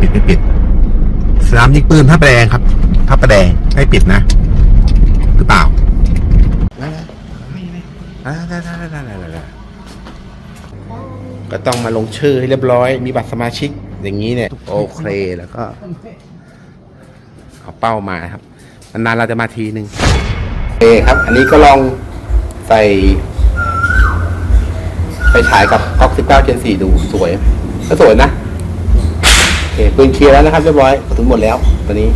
ปิดไม่ปิดไม่ปิดสนามยิงปืนพระประแดงครับพระประแดงไม่ปิดนะ หรือเปล่าก็ต้องมาลงชื่อให้เรียบร้อย มีบัตรสมาชิกอย่างนี้เนี่ย โอเคแล้วก็เอาเป้ามาครับนานๆเราจะมาทีหนึ่งโอเคครับ อันนี้ก็ลองใส่ไปฉายกับก๊อก19 Gen 4ดูสวย ก็สวยนะโอเค ปืนเคลียร์แล้วนะครับเรียบร้อยกระสุนหมดแล้วตอนนี้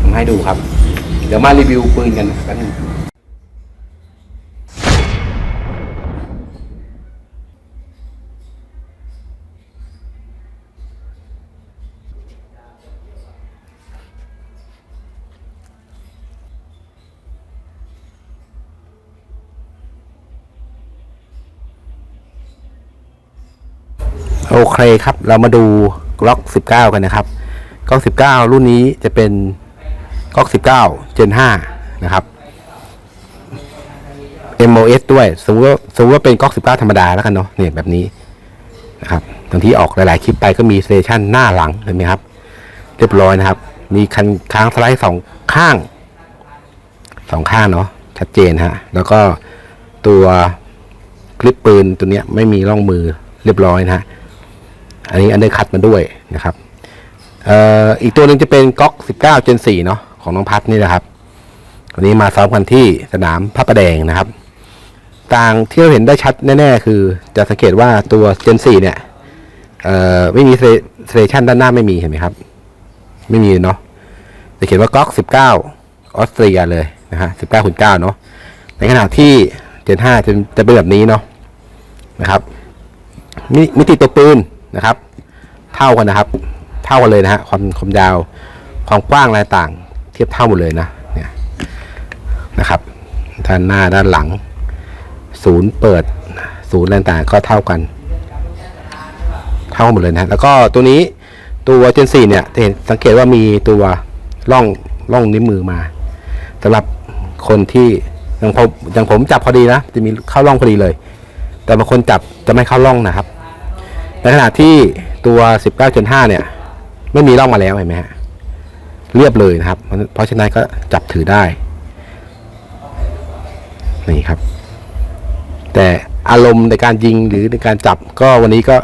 ผมให้ดูครับ เดี๋ยวมารีวิวปืนกันกันงโอเคครับ เรามาดู ล็อก 19 กันนะครับกล็อก 19 รุ่นนี้จะเป็นกล็อก 19 Gen 5 นะครับ MOS ด้วยสมมติว่าสมมติว่าเป็นก๊อก 19 ธรรมดาแล้วกันเนาะเนี่ยแบบนี้นะครับตอนที่ออกหลาย ๆ คลิปไปก็มีสเตชันหน้าหลังเห็นไหมครับ เรียบร้อยนะครับ มีคันค้างสไลด์สองข้างสองข้างเนาะชัดเจนฮะ แล้วก็ตัวคลิปปืนตัวเนี้ยไม่มีร่องมือเรียบร้อยนะฮะ อันนี้อันได้คัดมาด้วยนะครับเอ่ออีกตัวหนึ่งจะเป็นก๊อก19 Gen 4เนาะของน้องพัดนี่นะครับวันนี้มาซ้อมกันที่สนามพระประแดงนะครับ ต่างที่เราเห็นได้ชัดแน่ ๆ คือจะสังเกตว่าตัว Gen 4เนี่ยเอ่อไม่มีสเตชันด้านหน้าไม่มีเห็นไหมครับ ไม่มีเนาะจะเขียนว่าก๊อก19 ออสเตรียเลยนะฮะ19คูณ9เนาะในขณะที่ Gen 5จะจะเป็นแบบนี้เนาะนะครับมิมิติตัวปืน นะครับ เท่ากันนะครับ เท่ากันเลยนะฮะความความยาวความกว้างอะไรต่าง เทียบเท่าหมดเลยนะเนี่ยนะครับด้านหน้าด้านหลัง ศูนย์เปิดศูนย์อะไรต่างก็เท่ากัน เท่าหมดเลยนะแล้วก็ตัวนี้ตัวเจนสี่เนี่ยจะเห็นสังเกตว่ามีตัวร่องร่องนิ้วมือมาสำหรับคนที่อย่างผมอย่างผมจับพอดีนะจะมีเข้าร่องพอดีเลย แต่บางคนจับจะไม่เข้าร่องนะครับ ในขณะที่ตัว 19.5 เนี่ย ไม่มีร่องมาแล้วเห็นไหมฮะเรียบเลยนะครับ เพราะฉะนั้นก็จับถือได้ นี่ครับ แต่อารมณ์ในการยิงหรือในการจับก็วันนี้ก็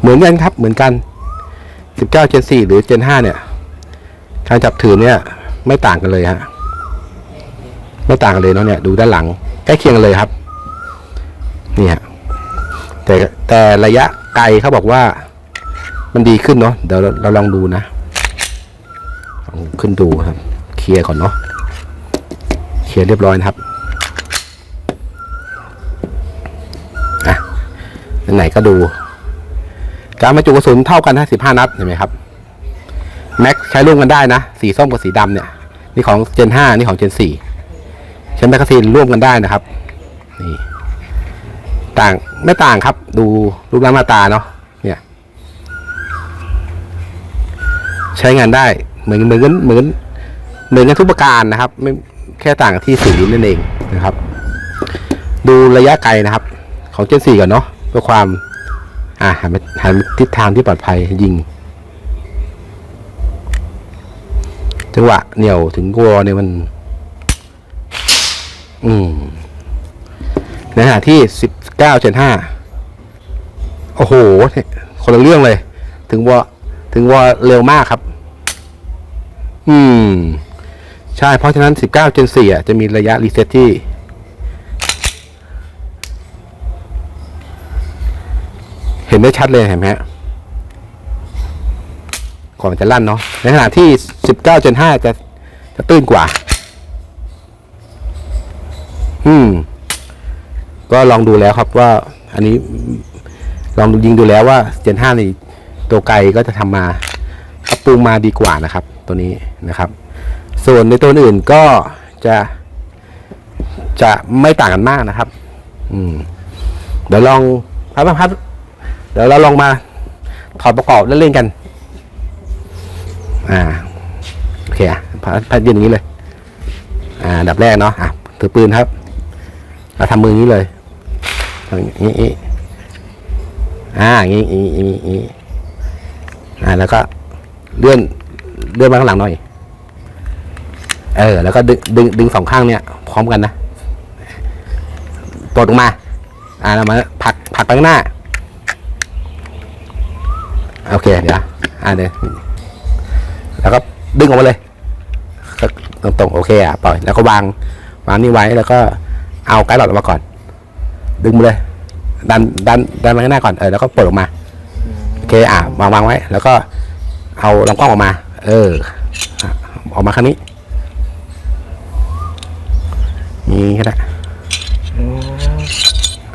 เหมือนกันครับเหมือนกัน 19 Gen 4 หรือ Gen 5 เนี่ย การจับถือเนี่ย ไม่ต่างกันเลยฮะไม่ต่างกันเลยเนาะเนี่ยดูด้านหลังใกล้เคียงกันเลยครับ นี่ฮะ แต่แต่ระยะไกลเขาบอกว่า มันดีขึ้นเนาะเดี๋ยวเราลองดูนะลองขึ้นดูครับ เคลียร์ก่อนเนาะเคลียร์เรียบร้อยนะครับอะไหนก็ดู การบรรจุกระสุนเท่ากันนะ15นัดเห็นไหมครับแม็กใช้ร่วมกันได้นะ สีส้มกับสีดำเนี่ย นี่ของ Gen 5นี่ของ Gen 4ใช้แมกกาซีนร่วมกันได้นะครับ นี่ ต่างไม่ต่างครับ ดูรูปร่างหน้าตาเนาะเนี่ย ใช้งานได้เหมือนเหมือนเหมือนเหมือนกันทุกประการนะครับ ไม่แค่ต่างที่สีนั่นเองนะครับ ดูระยะไกลนะครับ ของเจนสี่ก่อนเนาะเพื่อความ อ่าหันหันทิศทางที่ปลอดภัยยิงจังหวะเหนี่ยวถึงกัวเนี่ยมัน อืม นขณะที่19เจ็ดห้าโอ้โห คนละเรื่องเลย ถึงว่าถึงว่าเร็วมากครับ อืม ใช่ เพราะฉะนั้น 19เจน4อะ จะมีระยะรีเซ็ตที่ เห็นได้ชัดเลยเห็นไหมฮะก่อนจะลั่นเนาะ ในขณะที่ 19เจน5จะจะตื้นกว่า อืม ก็ลองดูแล้วครับว่าอันนี้ลองยิงดูแล้วว่าเจนห้านี่ตัวไกลก็จะทำมาปรับปรุงมาดีกว่านะครับ ตัวนี้นะครับ ส่วนในตัวอื่นก็จะจะไม่ต่างกันมากนะครับ อืม เดี๋ยวลองพับพับเดี๋ยวเราลองมาถอดประกอบแล้วเล่นกัน อ่า โอเคอะพับพับยืนอย่างนี้เลย อ่า ดับแรกเนาะ อะ ถือปืนครับเราทำมืออย่างนี้เลย อย่างนี้อ่างนี้อ่าอย่างนี้อย่างนี้อย่างนี้อ่าแล้วก็เลื่อนเลื่อนมาข้างหลังหน่อย เออ แล้วก็ดึงดึงดึงสองข้างเนี่ย พร้อมกันนะปลดออกมา อ่าแล้วมาผักผักไปข้างหน้า โอเค เดี๋ยว อ่าเดี๋ยวแล้วก็ดึงออกมาเลยตรงๆโอเคอะปล่อย แล้วก็วางวางนี่ไว้แล้วก็เอาไกด์หลอดออกมาก่อน ดึงมาเลยดันดันดันมาข้างหน้าก่อนเออแล้วก็เปิดออกมาโอเคอะวางวางไว้ แล้วก็เอาลำกล้องออกมา เออออกมาข้างนี้นี่ก็ได้อืม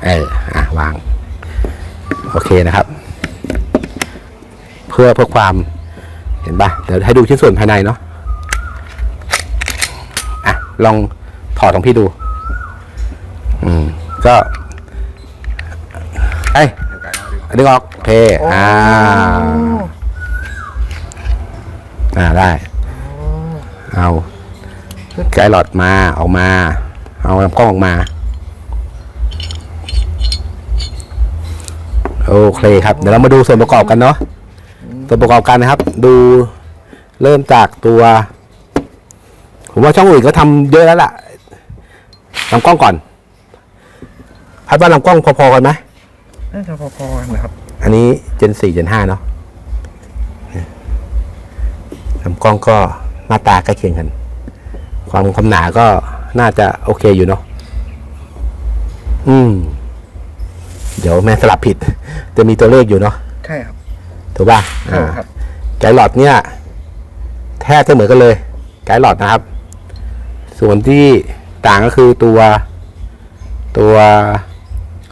เอออะวาง โอเคนะครับ เพื่อเพื่อความเห็นปะเดี๋ยวให้ดูชิ้นส่วนภายในเนาะอะลองถอดของพี่ดู อืม ก็ อ้ยดึงออกโอเคอ่าอ่าได้ เอาไกด์หลอดมาออกมา เอาลำกล้องออกมา โอเคครับ เดี๋ยวเรามาดูส่วนประกอบกันเนาะส่วนประกอบกันนะครับ ดูเริ่มจากตัว ผมว่าช่องอื่นก็ทำเยอะแล้วล่ะลำกล้องก่อนพัดว่าลำกล้องพอๆกันไหม น่าจะพอๆกันนะครับ อันนี้เจนสี่เจนห้าเนาะลำกล้องก็หน้าตาใกล้เคียงกัน ความความหนาก็น่าจะโอเคอยู่เนาะ อืม เดี๋ยวแม่สลับผิด จะมีตัวเลขอยู่เนาะ ใช่ครับ ถูกป่ะใช่อ่าครับไกด์หลอดเนี่ย แทบจะเหมือนกันเลย ไกด์หลอดนะครับ ส่วนที่ต่างก็คือตัวตัว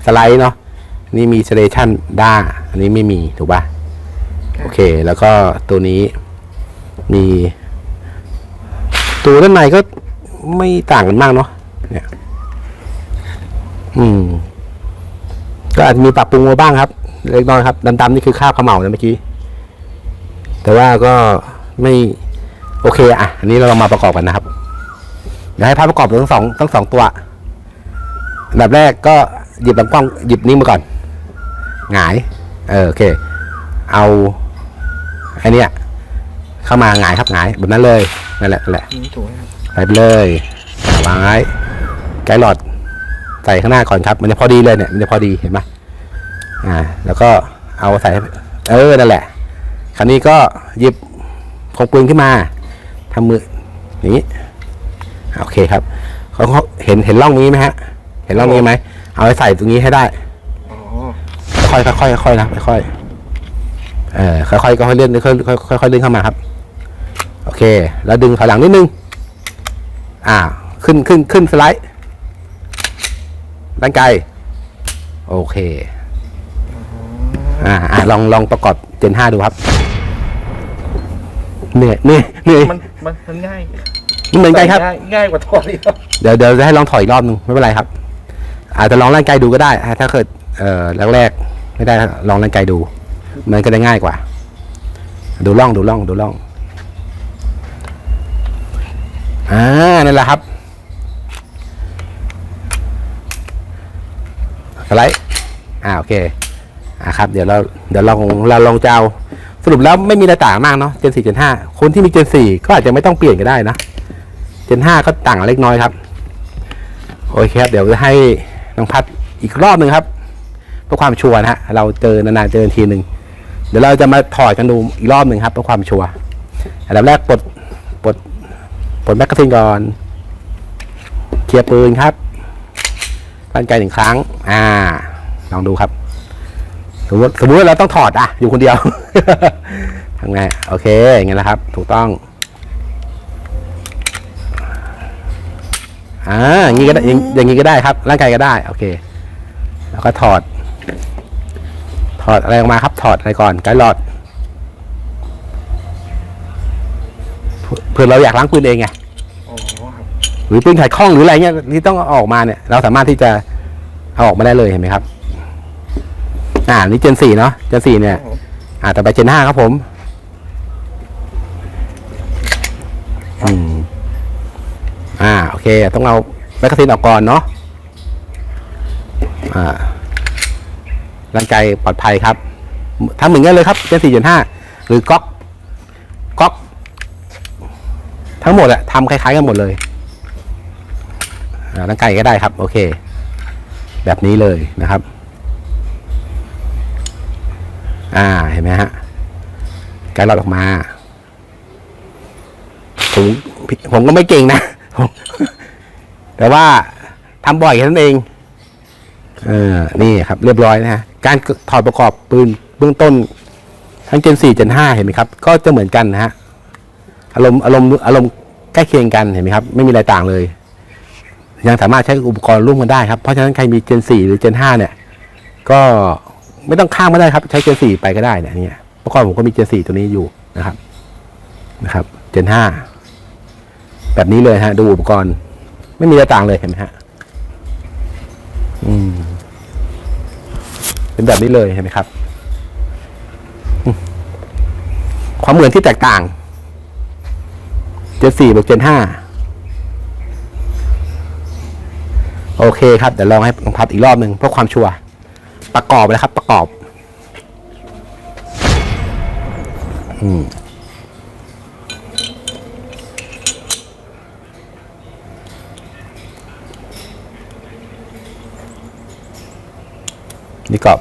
สไลด์เนาะ นี่มีสเตชันด้าอันนี้ไม่มีถูกป่ะ โอเค แล้วก็ตัวนี้มี ตัวด้านในก็ไม่ต่างกันมากเนาะเนี่ย อืม ก็อาจจะมีปรับปรุงมาบ้างครับ เล็กน้อยครับดำๆนี่คือข้าวขาวเหมานะเมื่อกี้ แต่ว่าก็ไม่ โอเค อะ อันนี้เราลองมาประกอบกันนะครับเดี๋ยวให้ภาพประกอบทั้งสองทั้งสองตัวอันดับแรกก็หยิบลำกล้องหยิบนิ้วมาก่อน หงาย เออโอเค เอาไอันเนี้ยเข้ามาหงายครับหงายแบบนั้นเลยนั่นแหละนั่นแหละนี่ถูกไหมครับใส่ไปเลยอ่าวางไว้ไกด์หลอดใส่ข้างหน้าก่อนครับ มันจะพอดีเลยเนี่ยมันจะพอดีเห็นไหมอ่า แล้วก็เอาใส่ เออนั่นแหละ คราวนี้ก็หยิบของปืนขึ้นมาทำมืออย่างนี้อ่าโอเคครับเขาเขาเห็นเห็นร่องนี้ไหมฮะ เห็นร่องนี้ไหมเอาไปใส่ตรงนี้ให้ได้อ๋อ ค่อยๆค่อยๆค่อยๆนะค่อยๆเออค่อยๆก็ค่อยๆเลื่อนค่อยๆค่อยๆเลื่อนเข้ามาครับ โอเค แล้วดึงถอยหลังนิดนึง อ่า ขึ้นขึ้นขึ้นสไลด์ด้านไกลโอเคอ่าอ่าลองลองประกอบเจนห้าดูครับเหนื่อยเหนื่อยเหนื่อยมันมันมันง่ายเหมือนกันครับ ง่ายง่ายกว่าถอดอีกครับเดี๋ยวเดี๋ยวจะให้ลองถอยอีกรอบหนึงไม่เป็นไรครับ อาจจะลองร่างกายดูก็ได้ถ้าเกิดเอ่อแรกๆ ไม่ได้ลองร่างกายดู มันก็จะง่ายกว่า ดูล่องดูล่องดูล่องอ่านั่นแหละครับสไลด์อ่าโอเคอ่าครับ เดี๋ยวเราเดี๋ยวลองเราลองจะเอาสรุปแล้วไม่มีอะไรต่างมากเนาะเจนสี่เจนห้าคนที่มีเจนสี่ก็อาจจะไม่ต้องเปลี่ยนก็ได้นะเจนห้าก็ต่างเล็กน้อยครับ โอเคครับ เดี๋ยวจะให้น้องพัดอีกรอบหนึ่งครับ เพื่อความชัวร์นะฮะเราเจอนานๆเจอทีหนึ่งเดี๋ยวเราจะมาถอดกันดูอีกรอบหนึ่งครับเพื่อความชัวร์อันดับแรกปลดปลดปลดแมกกาซีนก่อนเคลียร์ปืนครับลั่นไกหนึ่งครั้ง อ่า ลองดูครับ สมมติสมมติว่าเราต้องถอดอะ อยู่คนเดียวทำไง โอเคอย่างงี้นแหละครับ ถูกต้อง อ่าอย่างนี้ก็ได้อย่างอย่างนี้ก็ได้ครับ ร่างกายก็ได้ โอเค แล้วก็ถอด ถอดอะไรออกมาครับ ถอดอะไรก่อนไกด์หลอดเผื่อเราอยากล้างปืนเองไงอ๋อครับหรือปืนขัดข้องหรืออะไรเงี้ยที่ต้องออกมาเนี่ย เราสามารถที่จะเอาออกมาได้เลยเห็นไหมครับ อ่า นี่เจนสี่เนาะเจนสี่เนี่ย อ่าต่อไปเจนห้าครับผม อืม อ่า โอเค ต้องเอาแมกกาซีนออกก่อนเนาะอ่า ร่างกายปลอดภัยครับทำเหมือนกันเลยครับเจนสี่เจนห้าหรือก๊อกก๊อกทั้งหมดอะทำคล้ายๆกันหมดเลยร่างกายก็ได้ครับ โอเค แบบนี้เลยนะครับ อ่าเห็นไหมฮะไกด์หลอดออกมาผมผมก็ไม่เก่งนะผมแต่ว่าทำบ่อยแค่นั้นเอง เออนี่ครับ เรียบร้อยนะฮะการถอดประกอบปืนเบื้องต้น ทั้ง Gen 4 Gen 5เห็นไหมครับ ก็จะเหมือนกันนะฮะอารมณ์อารมณ์อารมณ์ใกล้เคียงกันเห็นไหมครับ ไม่มีอะไรต่างเลย ยังสามารถใช้อุปกรณ์ร่วมกันได้ครับ เพราะฉะนั้นใครมี Gen 4หรือ Gen 5เนี่ย ก็ไม่ต้องข้ามก็ได้ครับ ใช้ Gen 4ไปก็ได้เนี่ยเนี่ยเมื่อก่อนผมก็มี Gen 4ตัวนี้อยู่นะครับนะครับ Gen 5แบบนี้เลยฮะ ดูอุปกรณ์ ไม่มีอะไรต่างเลยเห็นไหมฮะ เป็นแบบนี้เลยเห็นไหมครับ ความเหมือนที่แตกต่างเจนสี่บวกเจนห้าโอเคครับ เดี๋ยวลองให้ลองพับอีกรอบหนึ่งเพื่อความชัวร์ประกอบเลยครับ ประกอบ อืม นี่ก็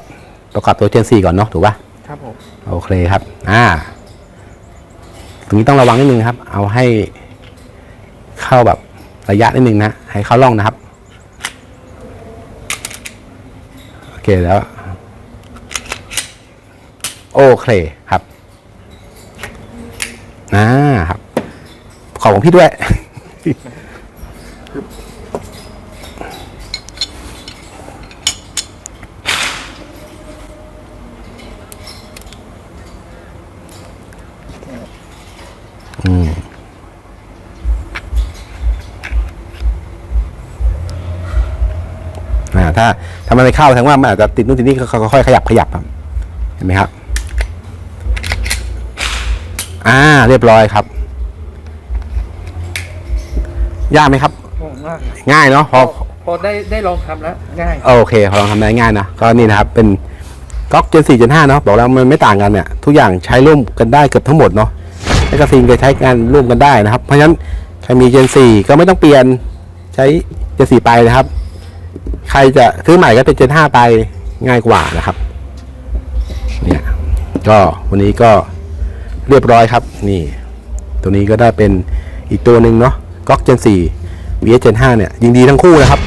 ประกอบตัวเจนสี่ก่อนเนาะถูกปะครับผมโอเคครับ อ่า ตรงนี้ต้องระวังนิดนึงครับ เอาให้เข้าแบบระยะนิดนึงนะ ให้เข้าร่องนะครับ โอเคแล้ว โอเคครับ อ่าครับ ขอบของพี่ด้วย อืมอ่าถ้าถ้า มันไม่เข้าแสดงว่ามันอาจจะติดนู่นติดนี่ก็ค่อยๆขยับขยับครับเห็นไหมครับ อ่า เรียบร้อยครับ ยากไหมครับโอ้ง่ายง่ายเนาะพพออพอได้ได้ลองทำแล้วง่ายโอเคพอลองทำได้ง่ายนะก็นี่นะครับ เป็นก๊อกเจนสี่เจนห้าเนาะบอกแล้วมันไม่ต่างกันเนี่ยทุกอย่างใช้ร่วมกันได้เกือบทั้งหมดเนาะแมกกาซีนก็ใช้งานร่วมกันได้นะครับ เพราะฉะนั้นใครมีเจนสี่ก็ไม่ต้องเปลี่ยนใช้เจนสี่ไปนะครับ ใครจะซื้อใหม่ก็เป็นเจนห้าไปง่ายกว่านะครับ เนี่ย ก็วันนี้ก็เรียบร้อยครับ นี่ ตัวนี้ก็ได้เป็นอีกตัวหนึ่งเนาะก๊อกเจนสี่ VS Gen 5เนี่ยยิงดีทั้งคู่นะครับ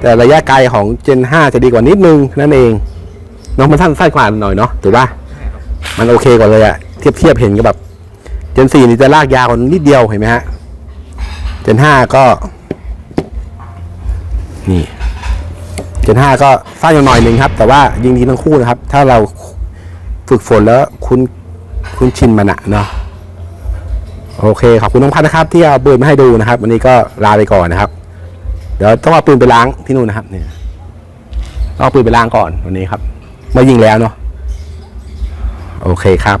แต่ระยะไกลของ Gen 5 จะดีกว่านิดนึงนั่นเองเน้องมันสั้นสั้นกว่าหน่อยเนาะถูกปะมันโอเคกว่าเลยอะเทียบเทียบเห็นกับแบบ Gen 4 นี่จะลากยาวกว่านิดเดียวเห็นไหมฮะ Gen 5 ก็ นี่ Gen 5ก็สั้นอยู่หน่อยหนึ่งครับ แต่ว่ายิงดีทั้งคู่นะครับ ถ้าเราฝึกฝนแล้วคุ้นคุ้นชินมันอะเนาะโอเคขอบคุณน้องพัดนะครับ ที่เอาปืนมาให้ดูนะครับ วันนี้ก็ลาไปก่อนนะครับ เดี๋ยวต้องเอาปืนไปล้างที่นู่นนะครับเนี่ยต้องเอาปืนไปล้างก่อนวันนี้ครับมื่ยิงแล้วเนาะโอเคครับ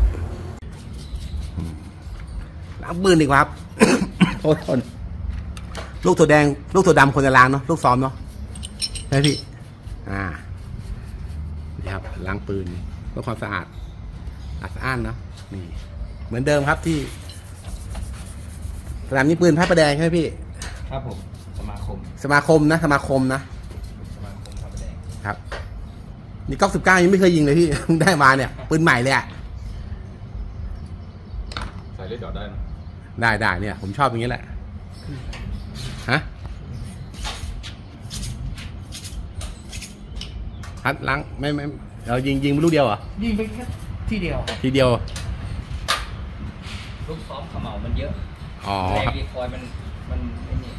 ล้างปืนดีกว่าครับโอ้ยทนลูกถั่วแดง ลูกถั่วดำคนจะล้างเนาะลูกซ้อมเนาะใช่พี่ อ่านี่ครับล้างปืนเพื่อความสะอาดสะอาดสะอ้านเนาะนี่เหมือนเดิมครับที่สนามยิงปืนพระประแดงใช่ไหมพี่ ครับผม สมาคม สมาคมนะ สมาคมนะ สมาคมพระประแดง ครับ นี่ก๊อกสิบเก้ายังไม่เคยยิงเลยพี่ เพิ่งได้มาเนี่ย ปืนใหม่เลยอะใส่เลือดดอดได้นะได้ได้เนี่ย ผมชอบอย่างนี้แหละ ฮะ ฮัดล้างไม่ไม่เรายิงยิงลูกเดียวเหรอยิงไปแค่ที่เดียวครับทีเดียว ลูกซ้อมเขม่ามันเยอะอ๋อแรงครับดีคอยมันมันไอ้นี่